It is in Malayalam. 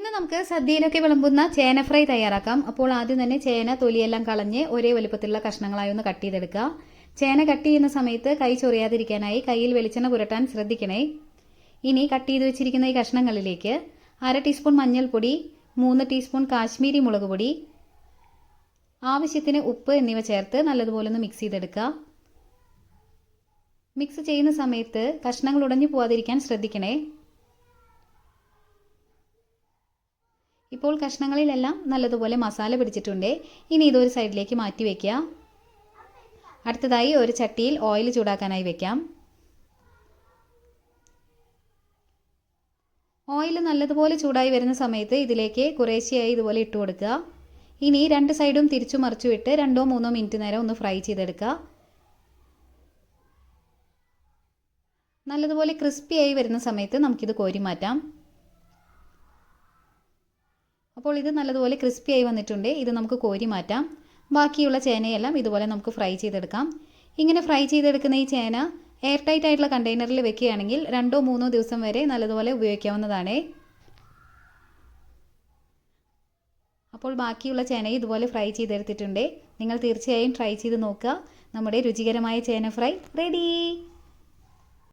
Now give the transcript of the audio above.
ഇന്ന് നമുക്ക് സദ്യയിലൊക്കെ വിളമ്പുന്ന ചേന ഫ്രൈ തയ്യാറാക്കാം. അപ്പോൾ ആദ്യം തന്നെ ചേന തൊലിയെല്ലാം കളഞ്ഞ് ഒരേ വലുപ്പത്തിലുള്ള കഷ്ണങ്ങളായി ഒന്ന് കട്ട് ചെയ്തെടുക്കുക ചേന കട്ട് ചെയ്യുന്ന സമയത്ത് കൈ ചൊറിയാതിരിക്കാനായി കയ്യിൽ വെളിച്ചെണ്ണ പുരട്ടാൻ ശ്രദ്ധിക്കണേ. ഇനി കട്ട് ചെയ്ത് വെച്ചിരിക്കുന്ന ഈ കഷ്ണങ്ങളിലേക്ക് അര ടീസ്പൂൺ മഞ്ഞൾപ്പൊടി മൂന്ന് ടീസ്പൂൺ കാശ്മീരി മുളക് പൊടി ആവശ്യത്തിന് ഉപ്പ് എന്നിവ ചേർത്ത് നല്ലതുപോലെ ഒന്ന് മിക്സ് ചെയ്തെടുക്കുക മിക്സ് ചെയ്യുന്ന സമയത്ത് കഷ്ണങ്ങൾ ഉടഞ്ഞു പോവാതിരിക്കാൻ ശ്രദ്ധിക്കണേ. ഇപ്പോൾ കഷ്ണങ്ങളിലെല്ലാം നല്ലതുപോലെ മസാല പിടിച്ചിട്ടുണ്ട്. ഇനി ഇതൊരു സൈഡിലേക്ക് മാറ്റി വയ്ക്കുക അടുത്തതായി ഒരു ചട്ടിയിൽ ഓയിൽ ചൂടാക്കാനായി വെക്കാം. ഓയിൽ നല്ലതുപോലെ ചൂടായി വരുന്ന സമയത്ത് ഇതിലേക്ക് കുറേശ്ശെയായി ഇതുപോലെ ഇട്ട് കൊടുക്കുക. ഇനി രണ്ട് സൈഡും തിരിച്ചു മറിച്ചു വിട്ട് രണ്ടോ മൂന്നോ മിനിറ്റ് നേരം ഒന്ന് ഫ്രൈ ചെയ്തെടുക്കുക. നല്ലതുപോലെ ക്രിസ്പിയായി വരുന്ന സമയത്ത് നമുക്കിത് കോരി മാറ്റാം. അപ്പോൾ ഇത് നല്ലതുപോലെ ക്രിസ്പി ആയി വന്നിട്ടുണ്ട്. ഇത് നമുക്ക് കോരി മാറ്റാം. ബാക്കിയുള്ള ചേനയെല്ലാം ഇതുപോലെ നമുക്ക് ഫ്രൈ ചെയ്തെടുക്കാം. ഇങ്ങനെ ഫ്രൈ ചെയ്തെടുക്കുന്ന ഈ ചേന എയർ ടൈറ്റ് ആയിട്ടുള്ള കണ്ടെയ്നറിൽ വെക്കുകയാണെങ്കിൽ രണ്ടോ മൂന്നോ ദിവസം വരെ നല്ലതുപോലെ ഉപയോഗിക്കാവുന്നതാണ്. അപ്പോൾ ബാക്കിയുള്ള ചേന ഇതുപോലെ ഫ്രൈ ചെയ്തെടുത്തിട്ടുണ്ട്. നിങ്ങൾ തീർച്ചയായും ട്രൈ ചെയ്ത് നോക്കുക. നമ്മുടെ രുചികരമായ ചേന ഫ്രൈ റെഡി!